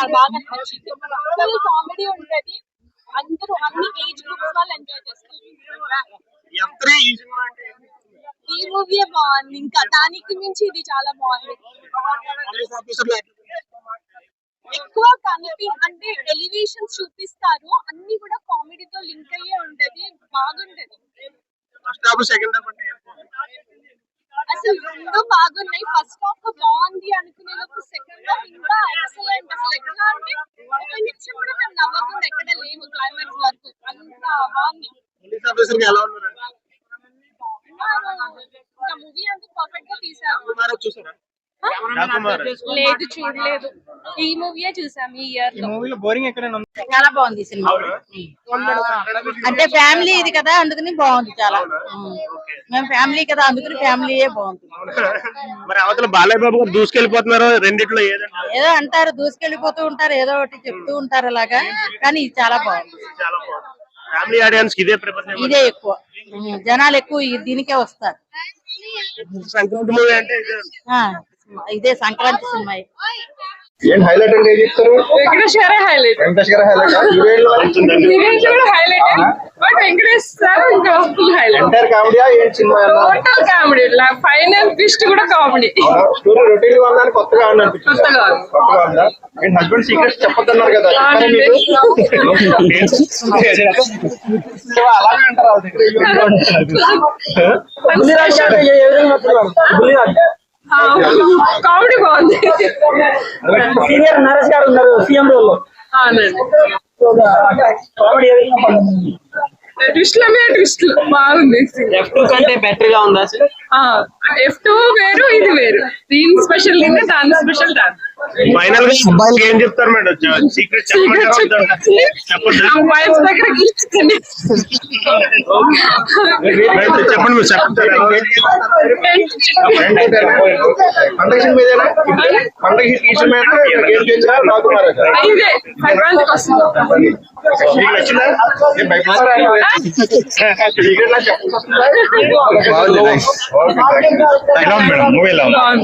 చాలా బాగా నచ్చింది ఫుల్ కామెడీ ఉంటది. అందరూ అన్ని ఏజ్ గ్రూప్స్ వాళ్ళు ఎంజాయ్ చేస్తారు. ఈ మూవీ బాగుంది. ఇంకా దానికి మించి ఇది చాలా బాగుంది. ఎక్కువ కనిపి అంటే ఎలివేషన్స్ చూపిస్తారు. అన్ని కూడా కామెడీతో లింక్ అయ్యే ఉంటది. బాగుంటది. అసలు రెండు బాగున్నాయి. ఫస్ట్ హాఫ్ బాగుంది అనుకునే లోపు సెకండ్ హాఫ్ ఇంకా ఎక్సలెంట్ అసలు ఎట్లా అంటే ఒక నిమిషం కూడా మేము నవ్వకుండా ఎక్కడ లేము క్లైమాక్స్ వరకు అంత బాగుంది పోలీస్ ఆఫీసర్ ఎలా ఉన్నారు ఇంకా మూవీ అంతా పర్ఫెక్ట్గా తీసారు. కుమార్ చూసారా? కుమార్ లేదు చూడలేదు. ఈ మూవీయే చూసాం ఈ ఇయర్లో. మూవీలో బోరింగ్ ఎక్కడైనా ఉంది? చాలా బాగుంది ఈ సినిమా. అంటే ఫ్యామిలీ ఇది కదా అందుకని బాగుంది చాలా. మేము ఫ్యామిలీ కదా అందుకని ఫ్యామిలీయే బాగుంది. మరి అవతల బాలయ్య బాబు గారు దూసుకెళ్ళిపోతున్నారు రెండిట్లో ఏదో అంటారు దూసుకెళ్ళిపోతూ ఉంటారు ఏదో ఒకటి చెప్తూ ఉంటారు అలాగా. కానీ ఇది చాలా బాగుంది. చాలా బాగుంది. ఫ్యామిలీ ఆడియన్స్కి ఇదే ఎక్కువ. జనాలు ఎక్కువ దీనికే వస్తారు. సంక్రాంతి మూవీ అంటే ఇదే. సంక్రాంతి సినిమా ఏం హైలైట్ అంటే ఏం చెప్తారు? వెంకటేష్ గారే హైలైట్ వెంకటేష్ గారు హైలైట్ హీరోయిన్లు హీరోయిన్స్ కూడా హైలైట్ బట్ వెంకటేష్ సార్ ఇంకా ఫుల్ హైలైట్ ఎంటైర్ కామెడీయా ఏంటి cinema total comedy final twist కూడా కామెడీ స్టోరీ రొటీన్గా ఉందని కొత్తగా ఉంది అనిపించింది. కొత్తగా ఉంది. కొత్తగా ఉందా? అండ్ హస్బెండ్ సీక్రెట్స్ చెప్పొద్దన్నారు కదా చెప్పారా మీకు అలాగే అంటారు వాళ్ళ దగ్గర. ఇవి ఉంటాయి. కామెడీ బాగుంది. సీనియర్ నరేష్ గారు ఉన్నారు సీఎం రోల్ కామెడీ ట్విస్ట్ల మీద ట్విస్ట్ బాగుంది. ఎఫ్ టూ కంటే బెటర్గా ఉందా ఎఫ్ టూ వేరు ఇది వేరు. దీని స్పెషల్ దీన్ని దాని స్పెషల్ దాని ఫైనల్ గా ఏం చెప్తారు మేడం సీక్రెట్ చెప్పమంటారా చెప్పండి వైఫ్ దగ్గర గెలుచుకుంది మేడం, చెప్పండి మీరు చెప్తారు పండగ సినిమా ఇదేనా పండగ ఈ సినిమా గేమ్ చేసినా రాకుమారా ఇదే సంక్రాంతికి వస్తుంది మీకు నచ్చిందా ఏం భయపడతారా? సీక్రెట్ నాకు చెప్పాల్సి వస్తుందా? బాగుంది ఓకే, థాంక్స్. ఎలా ఉంది మేడం మూవీ ఎలా ఉంది బాగుంది